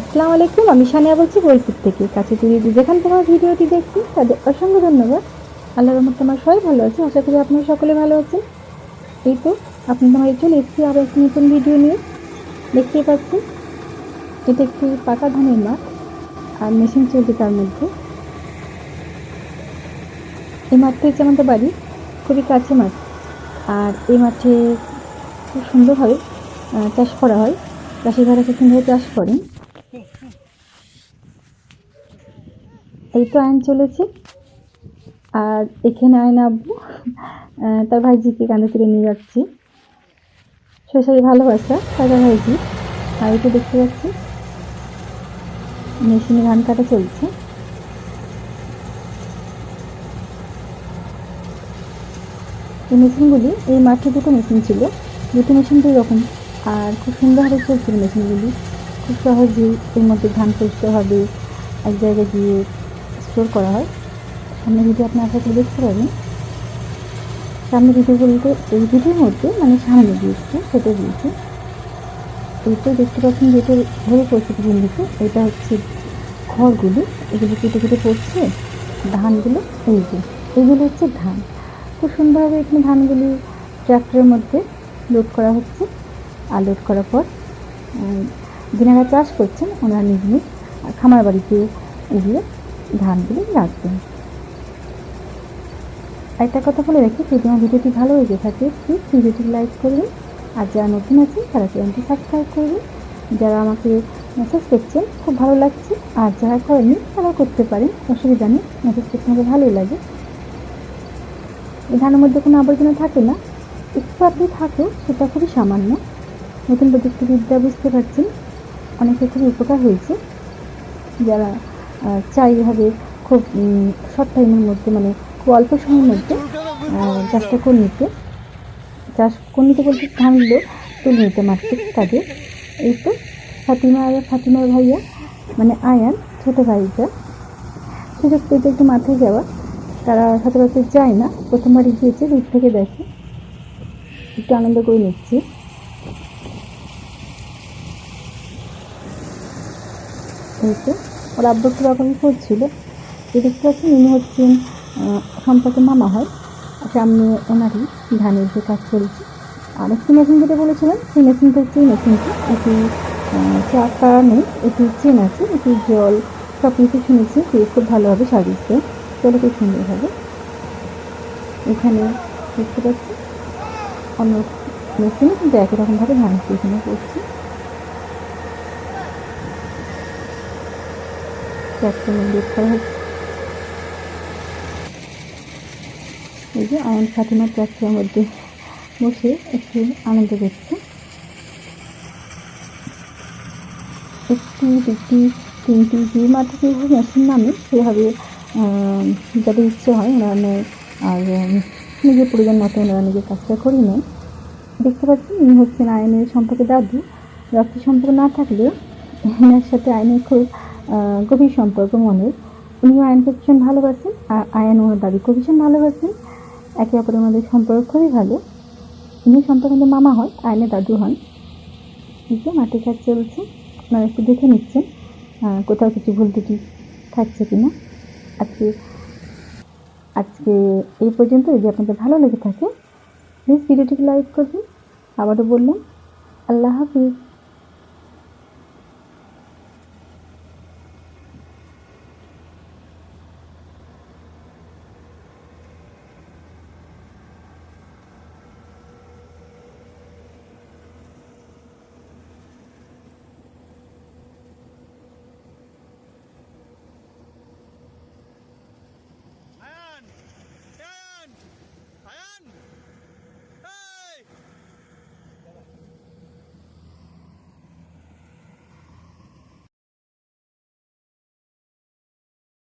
আসসালামু আলাইকুম, আমি সানিয়া বলছি বোলপুর থেকে। কাছে দূরে যেখান থেকে আমার ভিডিওটি দেখছি তাদের অসংখ্য ধন্যবাদ। আল্লাহর রহমত আমার সবাই ভালো আছে, আশা করি আপনারা সকলে ভালো আছেন। এই তো আপনাদের আমার চলে এসেছি আবার একটি নতুন ভিডিও নিয়ে। দেখতেই পাচ্ছেন, এটা একটি পাকা ধানের মাঠ, আর মেশিন চলছে তার মধ্যে। এই মাঠটা হচ্ছে আমাদের বাড়ি, খুবই কাছে মাঠ। আর এই মাঠে খুব সুন্দরভাবে চাষ করা হয়। চাষিভাইরা খুব সুন্দরভাবে চাষ করেন। এই তো আইন চলেছে। আর এখানে আইন আব্বু তার ভাইজিকে কাঁধে তুলে নিয়ে যাচ্ছি। শৈশবে ভালোবাসা দাদা ভাইজি। আর তো দেখতে পাচ্ছি, মেশিনে ধান কাটা চলছে। এই মেশিনগুলি, এই মাঠে দুটো মেশিন ছিল। দুটো মেশিন দুই রকম, আর খুব সুন্দরভাবে চলছিল মেশিনগুলি। খুব সহজেই এর মধ্যে ধান হবে। এক জায়গায় গিয়ে স্টোর করা হয়। সামনে ভিডিও আপনি আশা করে দেখতে পাবেন সামনে ভিডিও বলতে এই ভিডিওর মধ্যে মানে সামনে দিয়েছে সেটা দিয়েছে, এইটা দেখতে পাচ্ছেন যেটা ধরে পড়ছে বিন্দুতে এটা হচ্ছে খড়গুলি। এগুলো কেটে কেটে পড়ছে। ধানগুলো এই যে, এগুলো হচ্ছে ধান। খুব সুন্দরভাবে এখানে ধানগুলি ট্র্যাক্টরের মধ্যে লোড করা হচ্ছে। আর লোড করার পর যিনারা চাষ করছেন, ওনারা নিজ নিজ খামার বাড়িতে এগুলো ধানগুলি রাখবেন। একটা কথা বলে রাখি, যদি আমার ভিডিওটি ভালো লেগে থাকে প্লিজ ভিডিওটি লাইক করবেন। আর যারা নতুন আছেন, তারা চ্যানেলটি সাবস্ক্রাইব করবেন। যারা আমাকে মেসেজ করছেন, খুব ভালো লাগছে। আর যারা করেনি তারা করতে পারেন। অসুবিধা নেই মেসেজ করতে আমাকে ভালোই লাগে। এই ধানের মধ্যে কোনো আবর্জনা থাকে না। একটু আপনি থাকেও সেটা খুবই সামান্য। নতুন প্রযুক্তিবিদ্যা বুঝতে পারছেন। অনেকের ক্ষেত্রে উপকার হয়েছে। যারা চায় এভাবে খুব শর্ট টাইমের মধ্যে মানে খুব অল্প সময়ের মধ্যে চাষটা করে নিতে। চাষ করে নিতে বলতে ধানগুলো তুলে নিতে মারছে তাদের এই তো ফাতিমা আর ফাতিমার ভাইয়া মানে আয়ান, ছোটো ভাইটা। সুযোগ পেতে একটু মাথায় যাওয়া। তারা সচরাচর যায় না। প্রথমবারই গিয়েছে দূর থেকে দেখে। একটু আনন্দ করে নিচ্ছে। তো ওর আব্বু একটু করছিল এই দেখতে পাচ্ছেন ইনি হচ্ছেন সম্পর্কে মামা হয়। সামনে ওনারই ধানের যে কাজ চলছে। আর একটি মেশিন যেটা বলেছিলাম, সেই মেশিনটা হচ্ছে মেশিনটা এটি চাকা নেই, এটি চেন আছে, এটি জল সব কিছু শুনেছি সে খুব ভালোভাবে দেয় চলে খুব সুন্দরভাবে। এখানে দেখতে পাচ্ছি অন্য মেশিন, কিন্তু একই রকমভাবে ধান এখানে করছে এই যে আয়ন ফাতিমা ট্র্যাক্টরের মধ্যে বসে একটু আনন্দ করছে। একটি দুটি তিনটি যে মাঠে যেভাবে মেশিন নামে সেভাবে যাদের ইচ্ছে হয় ওনারা নেয় আর নিজের পরিবার মতো ওনারা নিজের কাজটা করে নেয় দেখতে পাচ্ছেন ইনি হচ্ছেন আয়নের সম্পর্কে দাদু। রক্তের সম্পর্ক না থাকলেও এনার সাথে আয়নের খুব গভীর সম্পর্ক মনের। উনিও আয়নকে ভীষণ ভালোবাসেন, আর আয়ন ওনার দাদিকে ভীষণ ভালোবাসেন। একে অপরের মধ্যে সম্পর্ক খুবই ভালো। উনি সম্পর্কে কিন্তু মামা হয় আয়নের দাদু হন। যে মাটি কাজ চলছে, আপনারা একটু দেখে নিচ্ছেন কোথাও কিছু ভুল ত্রুটি থাকছে কি না আজকে আজকে এই পর্যন্ত, যদি আপনাদের ভালো লেগে থাকে প্লিজ ভিডিওটিকে লাইক করবেন। আবারও বললাম, আল্লাহ হাফিজ।